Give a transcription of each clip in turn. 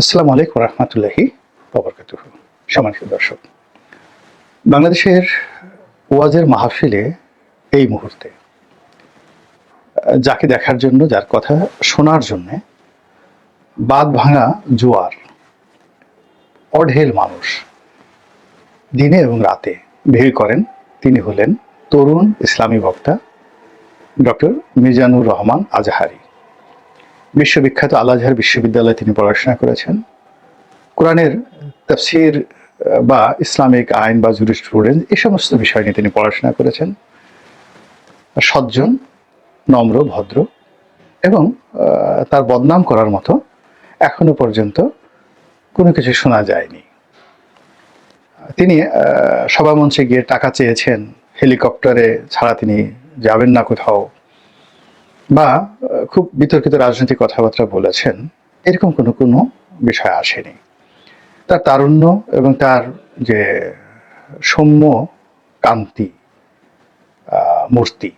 আসসালামু আলাইকুম রহমতুল্লাহি ববরকাতুহ সম্মানিত দর্শক, বাংলাদেশের ওয়াজের মাহফিলে এই মুহূর্তে, যাকে দেখার জন্য, যার কথা শোনার জন্যে বাদ ভাঙা জোয়ার, অঢেল মানুষ দিনে এবং রাতে ভিড় করেন। তিনি হলেন তরুণ ইসলামী বক্তা ডক্টর মিজানুর রহমান আজহারি। বিশ্ববিখ্যাত আল আজহার বিশ্ববিদ্যালয়ে তিনি পড়াশোনা করেছেন। কোরআনের তাফসির বা ইসলামিক আইন বা জুরিস্টুডেন্ট এই সমস্ত বিষয় নিয়ে তিনি পড়াশোনা করেছেন। সজ্জন, নম্র, ভদ্র এবং তার বদনাম করার মতো এখনও পর্যন্ত কোনো কিছু শোনা যায়নি। তিনি সভামঞ্চে গিয়ে টাকা চেয়েছেন, হেলিকপ্টারে ছাড়া তিনি যাবেন না কোথাও। বা খুব বিতর্কিত রাজনৈতিক কথাবার্তা বলেছেন, এরকম কোনো কোনো বিষয় আসেনি। তার তারুণ্য এবং তার যে সৌম্য কান্তি মূর্তি,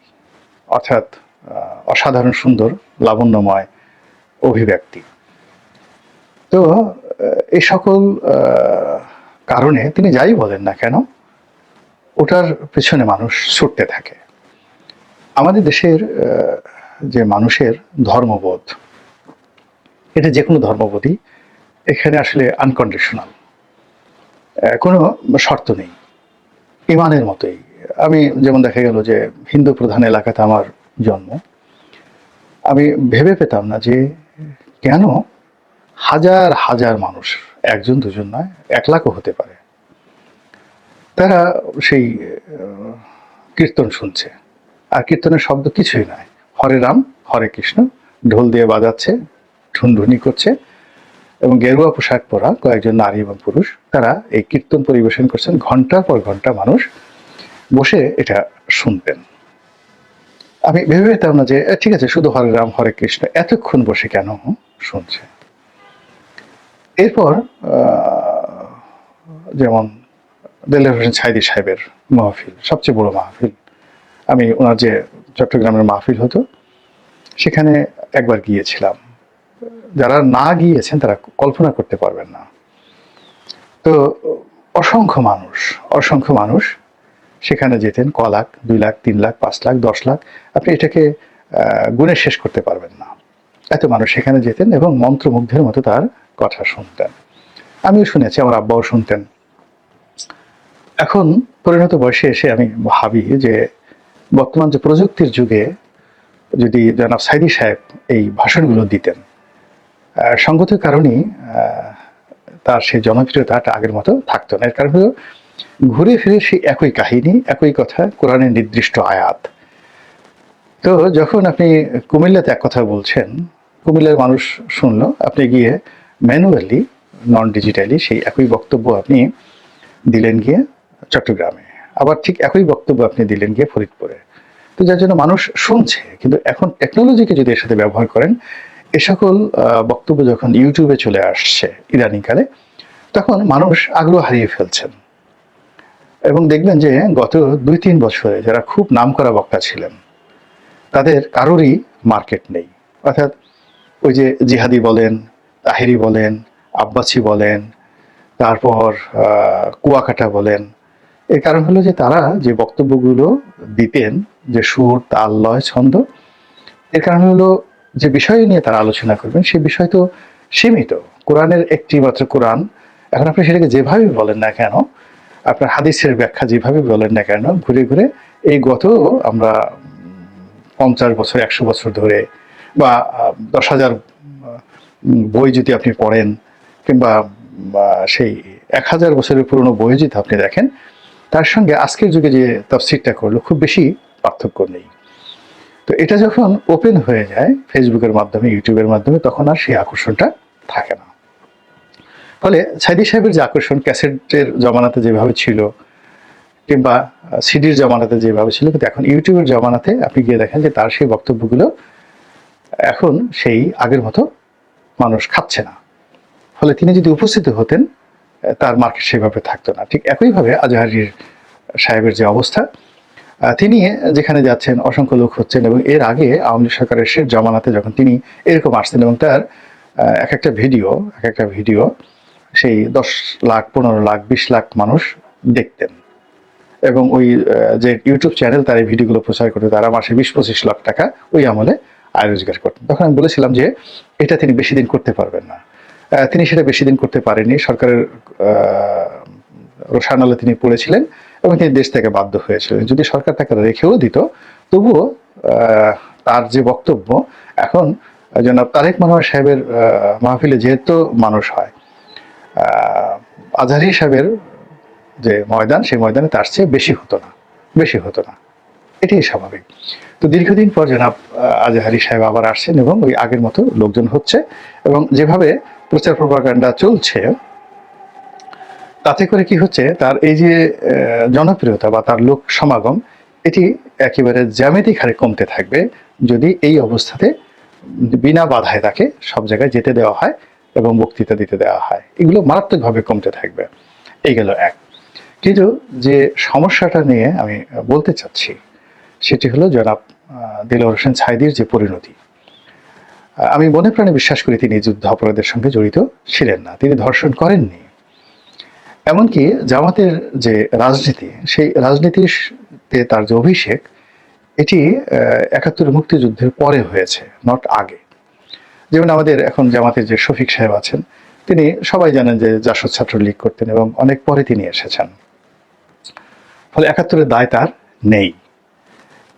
অর্থাৎ অসাধারণ, সুন্দর, লাবণ্যময় অভিব্যক্তি। তো এই সকল কারণে তিনি যাই বলেন না কেন, ওটার পেছনে মানুষ ছুটতে থাকে। আমাদের দেশের যে মানুষের ধর্মবোধ, এটা যে কোনো ধর্মবোধই এখানে আসলে আনকন্ডিশনাল কোনো শর্ত নেই, ইমানের মতোই। আমি যেমন দেখা গেল যে হিন্দু প্রধান এলাকাতে আমার জন্ম, আমি ভেবে পেতাম না যে কেন হাজার হাজার মানুষ, একজন দুজন নয়, এক লাখও হতে পারে। তারা সেই কীর্তন শুনছে। আর কীর্তনের শব্দ কিছুই নয় হরে রাম, হরে কৃষ্ণ, ঢোল দিয়ে বাজাচ্ছে, ঢুনঢুনি করছে এবং গেরুয়া পোশাক পরা কয়েকজন নারী এবং পুরুষ, তারা এই কীর্তন পরিবেশন করছেন ঘণ্টার পর ঘণ্টা মানুষ বসে এটা শুনতেন। আমি ভেবে পেতাম না যে ঠিক আছে, শুধু হরে রাম, হরে কৃষ্ণ, এতক্ষণ বসে কেন শুনছে? এরপর যেমন দেলোয়ার হোসেন সাহেবের মাহফিল, সবচেয়ে বড় মাহফিল, আমি ওনার যে চট্টগ্রামের মাহফিল হতো। সেখানে একবার গিয়েছিলাম। যারা না গিয়েছেন, তারা কল্পনা করতে পারবেন না। তো অসংখ্য মানুষ অসংখ্য মানুষ সেখানে যেতেন, ক লাখ, দুই লাখ, তিন লাখ, পাঁচ লাখ, দশ লাখ। আপনি এটাকে গুণে শেষ করতে পারবেন না। এত মানুষ সেখানে যেতেন এবং মন্ত্রমুগ্ধের মতো তার কথা শুনতেন। আমিও শুনেছি, আমার আব্বাও শুনতেন। এখন পরিণত বয়সে এসে আমি ভাবি যে বর্তমান যে প্রযুক্তির যুগে যদি জনাব সাইদি সাহেব এই ভাষণগুলো দিতেন আহ, সঙ্গত কারণেই তার সেই জনপ্রিয়তাটা আগের মতো থাকতো না। এর কারণ হলো ঘুরে ফিরে সেই একই কাহিনী একই কথা কোরআনের নির্দিষ্ট আয়াত। তো যখন আপনি কুমিল্লাতে এক কথা বলছেন কুমিল্লার মানুষ শুনলো আপনি গিয়ে ম্যানুয়ালি নন ডিজিটালি সেই একই বক্তব্য আপনি দিলেন গিয়ে চট্টগ্রামে। আবার ঠিক একই বক্তব্য আপনি দিলেন গিয়ে ফরিদপুরে। তো যার জন্য মানুষ শুনছে, কিন্তু এখন টেকনোলজিকে যদি এর সাথে ব্যবহার করেন, এ সকল বক্তব্য যখন ইউটিউবে চলে আসছে ইদানিংকালে, তখন মানুষ আগ্রহ হারিয়ে ফেলছেন। এবং দেখবেন যে গত দুই তিন বছরে যারা খুব নামকরা বক্তা ছিলেন, তাদের কারোরই মার্কেট নেই। অর্থাৎ ওই যে জিহাদি বলেন, তাহেরি বলেন, আব্বাসি বলেন, তারপর কুয়াকাটা বলেন এর কারণ হলো যে তারা যে বক্তব্যগুলো দিতেন, যে সুর, তাল, লয়, ছন্দ, এর কারণ হলো যে বিষয় নিয়ে তারা আলোচনা করবেন সেই বিষয় তো সীমিত। কোরআনের একটি মাত্র কোরআন, এখন আপনি সেটাকে যেভাবে বলেন না কেন, আপনার হাদিসের ব্যাখ্যা যেভাবে বলেন না কেন, ঘুরে ঘুরে এই গত আমরা পঞ্চাশ বছর, একশো বছর ধরে বা দশ হাজার বই যদি আপনি পড়েন কিংবা সেই এক হাজার বছরের পুরনো বই যদি আপনি দেখেন তার সঙ্গে আজকের যুগে যে তফসিরটা করল, খুব বেশি পার্থক্য নেই। তো এটা যখন ওপেন হয়ে যায় ফেসবুকের মাধ্যমে ইউটিউবের মাধ্যমে, তখন আর সেই আকর্ষণটা থাকে না। ফলে সাইদি সাহেবের যে আকর্ষণ, ক্যাসেটের জমানাতে যেভাবে ছিল, কিংবা সিডির জমানাতে যেভাবে ছিল, কিন্তু এখন ইউটিউবের জমানাতে আপনি গিয়ে দেখেন যে তার সেই বক্তব্যগুলো এখন সেই আগের মতো মানুষ খাচ্ছে না। ফলে তিনি যদি উপস্থিত হতেন তার মার্কেট সেভাবে থাকতো না। ঠিক একইভাবে আজহারির সাহেবের যে অবস্থা তিনি যেখানে যাচ্ছেন অসংখ্য লোক হচ্ছেন এবং এর আগে আওয়ামী লীগ সরকারের শেষ জমানাতে যখন তিনি এরকম আসছেন এবং তার এক একটা ভিডিও, এক একটা ভিডিও সেই দশ লাখ, পনেরো লাখ, বিশ লাখ মানুষ দেখতেন। এবং ওই যে ইউটিউব চ্যানেল তার এই ভিডিওগুলো প্রচার করতে তারা মাসে বিশ, পঁচিশ লাখ টাকা ওই আমলে আয় রোজগার করতেন। তখন আমি বলেছিলাম যে এটা তিনি বেশি দিন করতে পারবেন না। তিনি সেটা বেশি দিন করতে পারেননি। সরকারের রোষানলে তিনি পড়েছিলেন এবং তিনি দেশ থেকে বাধ্য হয়েছিলেন। যদি সরকার তাকে রেখেও দিত, তবুও তার যে বক্তব্য, এখন জনাব তারেক মনোয়ার সাহেবের মাহফিলে যেহেতু মানুষ হয় আজহারি সাহেবের যে ময়দান, সেই ময়দানে তার চেয়ে বেশি হতো না, বেশি হতো না। এটাই স্বাভাবিক। তো দীর্ঘদিন পর জনাব আজহারি সাহেব আবার আসছেন এবং ওই আগের মতো লোকজন হচ্ছে এবং যেভাবে প্রচার প্রপাগান্ডা চলছে। তাতে করে কি হচ্ছে, তার এই যে জনপ্রিয়তা বা তার লোক সমাগম, এটি একেবারে জ্যামিতিক হারে কমতে থাকবে যদি এই অবস্থাতে বিনা বাধায় তাকে সব জায়গায় যেতে দেওয়া হয় এবং বক্তৃতা দিতে দেওয়া হয়। এগুলো মারাত্মকভাবে কমতে থাকবে। এই গেল এক। কিন্তু যে সমস্যাটা নিয়ে আমি বলতে চাচ্ছি, সেটি হলো জনাব দিলওয়ার হোসেন সাইদির যে পরিণতি। আমি মনে প্রাণে বিশ্বাস করি তিনি যুদ্ধ অপরাধের সঙ্গে জড়িত ছিলেন না। তিনি ধর্ষণ করেননি। এমনকি জামাতের যে রাজনীতি, সেই রাজনীতিতে তার যে অভিষেক, এটি একাত্তর মুক্তিযুদ্ধের পরে হয়েছে নট আগে। যেমন আমাদের এখন জামাতের যে শফিক সাহেব আছেন, তিনি সবাই জানেন যে জাসদ ছাত্র লীগ করতেন এবং অনেক পরে তিনি এসেছেন। ফলে একাত্তরের দায় তার নেই।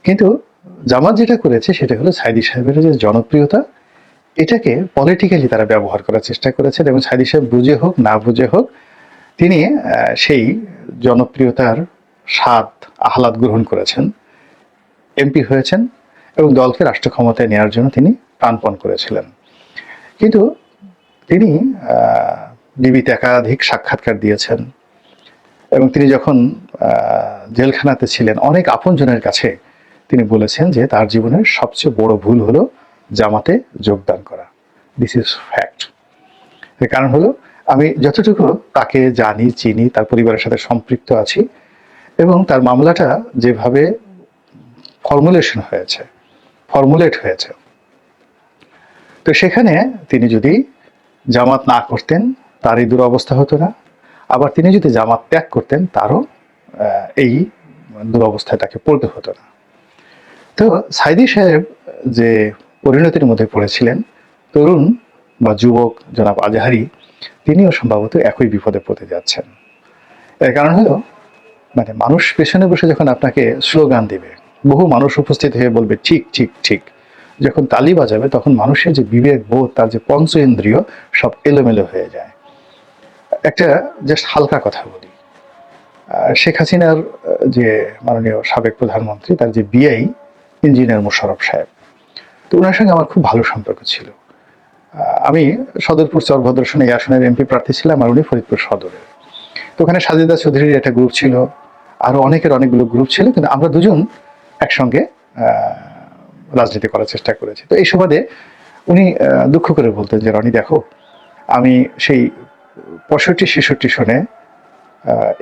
কিন্তু জামাত যেটা করেছে, সেটা হলো সাইদি সাহেবের যে জনপ্রিয়তা এটাকে পলিটিক্যালি তারা ব্যবহার করার চেষ্টা করেছেন এবং সাইদি সাহেব বুঝে হোক, না বুঝে হোক, তিনি সেই জনপ্রিয়তার স্বাদ, আহ্লাদ গ্রহণ করেছেন, এমপি হয়েছেন এবং দলকে রাষ্ট্র ক্ষমতায় নেওয়ার জন্য তিনি প্রাণপণ করেছিলেন। কিন্তু তিনি ডিবিতে একাধিক সাক্ষাৎকার দিয়েছেন এবং তিনি যখন জেলখানাতে ছিলেন, অনেক আপনজনের কাছে তিনি বলেছেন যে তার জীবনের সবচেয়ে বড় ভুল হলো জামাতে যোগদান করা। দিস ইজ ফ্যাক্ট কারণ হলো, আমি যতটুকু তাকে জানি, চিনি, তার পরিবারের সাথে সম্পৃক্ত আছি, এবং তার মামলাটা যেভাবে ফর্মুলেশন হয়েছে ফর্মুলেট হয়েছে। তো সেখানে তিনি যদি জামাত না করতেন তার এই দুরবস্থা হতো না। আবার তিনি যদি জামাত ত্যাগ করতেন, তারও এই দুরবস্থায় তাকে পড়তে হতো না। তো সাইদি সাহেব যে পরিণতির মধ্যে পড়েছিলেন। তরুণ বা যুবক জনাব আজহারি, তিনিও সম্ভবত একই বিপদে পড়তে যাচ্ছেন। এর কারণ হলো মানে মানুষ পেছনে বসে যখন আপনাকে স্লোগান দিবে, বহু মানুষ উপস্থিত হয়ে বলবে, ঠিক ঠিক ঠিক। যখন তালি বাজাবে, তখন মানুষের যে বিবেক, বোধ, তার যে পঞ্চ ইন্দ্রিয় সব এলোমেলো হয়ে যায়। একটা জাস্ট হালকা কথা বলি। শেখ হাসিনার যে মাননীয় সাবেক প্রধানমন্ত্রী, তার যে বিআই ইঞ্জিনিয়ার মোশারফ সাহেব তো ওনার সঙ্গে আমার খুব ভালো সম্পর্ক ছিল। আমি সদরপুর চরভদ্রসনে এই আসনের এমপি প্রার্থী ছিলাম আর উনি ফরিদপুর সদরের তো ওখানে সাজিদা চৌধুরীর একটা গ্রুপ ছিল। আরও অনেকের অনেকগুলো গ্রুপ ছিল, কিন্তু আমরা দুজন একসঙ্গে রাজনীতি করার চেষ্টা করেছি। তো এই সুবাদে উনি দুঃখ করে বলতেন যে, রনি, দেখো, আমি সেই পঁয়ষট্টি, ছেষট্টি সনে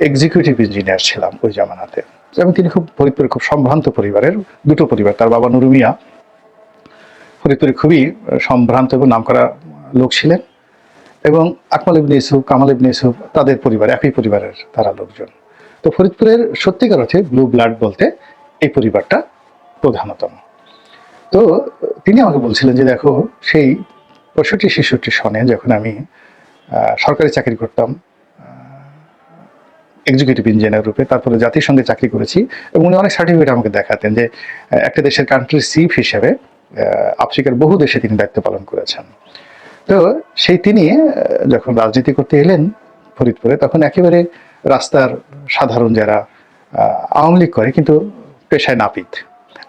এক্সিকিউটিভ ইঞ্জিনিয়ার ছিলাম ওই জামানাতে। এবং তিনি খুব, ফরিদপুরের খুব সম্ভ্রান্ত পরিবারের, দুটো পরিবার, তার বাবা নুরুমিয়া ফরিদপুরে খুবই সম্ভ্রান্ত এবং নামকরা লোক ছিলেন এবং আকমাল ইবনে ইসুফ কামাল ইবনে ইসুফ তাদের পরিবার, একই পরিবারের তারা লোকজন। তো ফরিদপুরের সত্যিকার অর্থে ব্লু ব্লাড বলতে এই পরিবারটা প্রধানতম। তো তিনি আমাকে বলছিলেন যে, দেখো, সেই পঁয়ষট্টি, ছেষট্টি সনে যখন আমি সরকারি চাকরি করতাম এক্সিকিউটিভ ইঞ্জিনিয়ার রূপে, তারপরে জাতিসংঘে চাকরি করেছি এবং উনি অনেক সার্টিফিকেট আমাকে দেখাতেন যে একটা দেশের কান্ট্রি চিফ হিসেবে আফ্রিকার বহু দেশে তিনি দায়িত্ব পালন করেছেন। তো সেই তিনি যখন রাজনীতি করতে এলেন ফরিদপুরে, তখন একেবারে রাস্তার সাধারণ যারা আওয়ামী লীগ করে কিন্তু পেশায় নাপিত।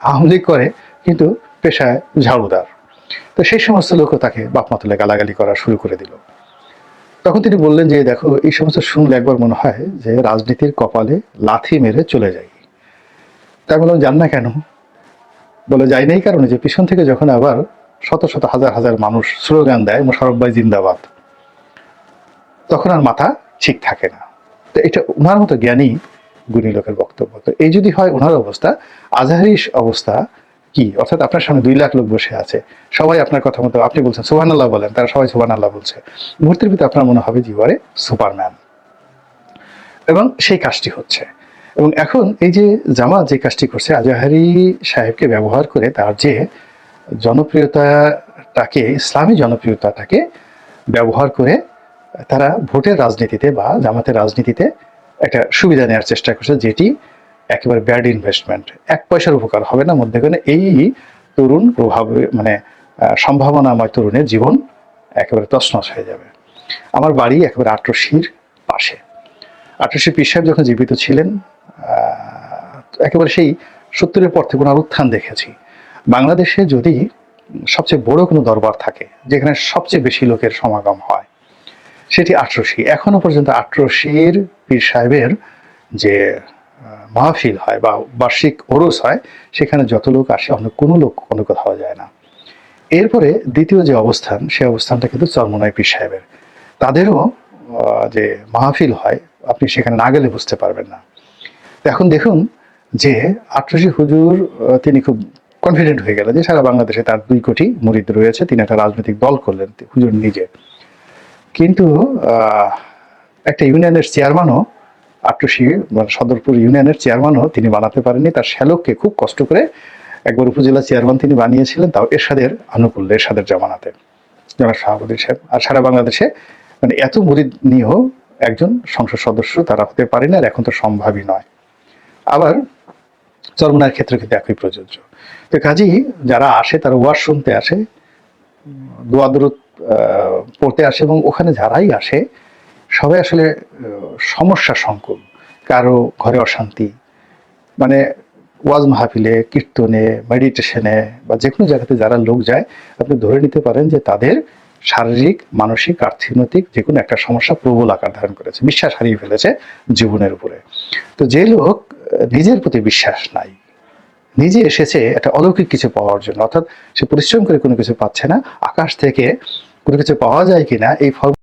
আওয়ামী লীগ করে কিন্তু পেশায় ঝাড়ুদার। তো সেই সমস্ত লোকও তাকে বাপমা তুলে গালাগালি করা শুরু করে দিল। তখন তিনি বললেন যে, দেখো, এই সমস্ত শুনলে একবার মনে হয় যে রাজনীতির কপালে লাথি মেরে চলে যাই। তাই বললাম, যান না কেন? বলে যাই নাই কারণে যে পিছন থেকে যখন আবার শত শত হাজার হাজার মানুষ স্লোগান দেয় মোশারফ ভাই জিন্দাবাদ, তখন আর মাথা ঠিক থাকে না। তো এটা ওনার মতো জ্ঞানী গুণী লোকের বক্তব্য। তো এই যদি হয় ওনার অবস্থা, আজহারিস অবস্থা কি? অর্থাৎ আপনার সামনে দুই লাখ লোক বসে আছে, সবাই আপনার কথা মতো, আপনি বলছেন সুবান আল্লাহ বলেন, তারা সবাই সুবান আল্লাহ বলছে। মুহূর্তের ভিতরে আপনার মনে হবে জীবনে সুপারম্যান এবং সেই কাজটি হচ্ছে। এবং এখন এই যে জামা যে কাজটি করছে আজাহারি সাহেবকে ব্যবহার করে তার যে জনপ্রিয়তাটাকে, ইসলামী জনপ্রিয়তাটাকে ব্যবহার করে তারা ভোটের রাজনীতিতে বা জামাতের রাজনীতিতে একটা সুবিধা নেওয়ার চেষ্টা করছে, যেটি একেবারে ব্যাড ইনভেস্টমেন্ট এক পয়সার উপকার হবে না মধ্যেখানে এই তরুণ প্রভাব মানে সম্ভাবনাময় তরুণের জীবন একেবারে তছনছ হয়ে যাবে। আমার বাড়ি একেবারে আটরশির পাশে। আটরশি পীর সাহেব যখন জীবিত ছিলেন একেবারে সেই সত্তরের পর থেকে ওনার উত্থান দেখেছি। বাংলাদেশে যদি সবচেয়ে বড় কোনো দরবার থাকে, যেখানে সবচেয়ে বেশি লোকের সমাগম হয়, সেটি আটরশি এখনও পর্যন্ত আটরশির পীর সাহেবের যে মাহফিল হয় বা বার্ষিক ওরস হয়, সেখানে যত লোক আসে, অন্য কোনো লোক কোনো কোথাও যায় না। এরপরে দ্বিতীয় যে অবস্থান, সে অবস্থানটা কিন্তু চরমনাই পীর সাহেবের। তাদেরও যে মাহফিল হয়, আপনি সেখানে না গেলে বুঝতে পারবেন না। এখন দেখুন যে আটরশি হুজুর তিনি খুব কনফিডেন্ট হয়ে গেলেন যে সারা বাংলাদেশে তার দুই কোটি মুরিদ রয়েছে, তিনি একটা রাজনৈতিক দল করলেন হুজুর নিজে। কিন্তু একটা ইউনিয়নের চেয়ারম্যানও আট্টসি মানে সদরপুর ইউনিয়নের চেয়ারম্যানও তিনি বানাতে পারেননি, তার শ্যালককে খুব কষ্ট করে একবার উপজেলা চেয়ারম্যান তিনি বানিয়েছিলেন, তাও এরশাদের আনুকূল্য, এরশাদের জমানাতে। জনাব সভাপতি সাহেব, আর সারা বাংলাদেশে মানে এত মুরিদ নিয়েও একজন সংসদ সদস্য তারা হতে পারে না আর এখন তো সম্ভবই নয়। আবার চরমনার ক্ষেত্রে কিন্তু একই প্রযোজ্য। তো কাজেই যারা আসে তারা ওয়াজ শুনতে আসে দোয়া আহ, পড়তে আসে এবং ওখানে যারাই আসে সবাই আসলে সমস্যা সংকুল কারও ঘরে অশান্তি মানে ওয়াজ মাহফিলে কীর্তনে মেডিটেশনে বা যে কোনো জায়গাতে যারা লোক যায় আপনি ধরে নিতে পারেন যে তাদের শারীরিক, মানসিক অর্থনৈতিক যে কোনো একটা সমস্যা প্রবল আকার ধারণ করেছে, বিশ্বাস হারিয়ে ফেলেছে জীবনের উপরে। তো যে লোক নিজের প্রতি বিশ্বাস নাই, নিজে এসেছে একটা অলৌকিক কিছু পাওয়ার জন্য, অর্থাৎ সে পরিশ্রম করে কোনো কিছু পাচ্ছে না, আকাশ থেকে কোনো কিছু পাওয়া যায় কিনা, এই ফর্ম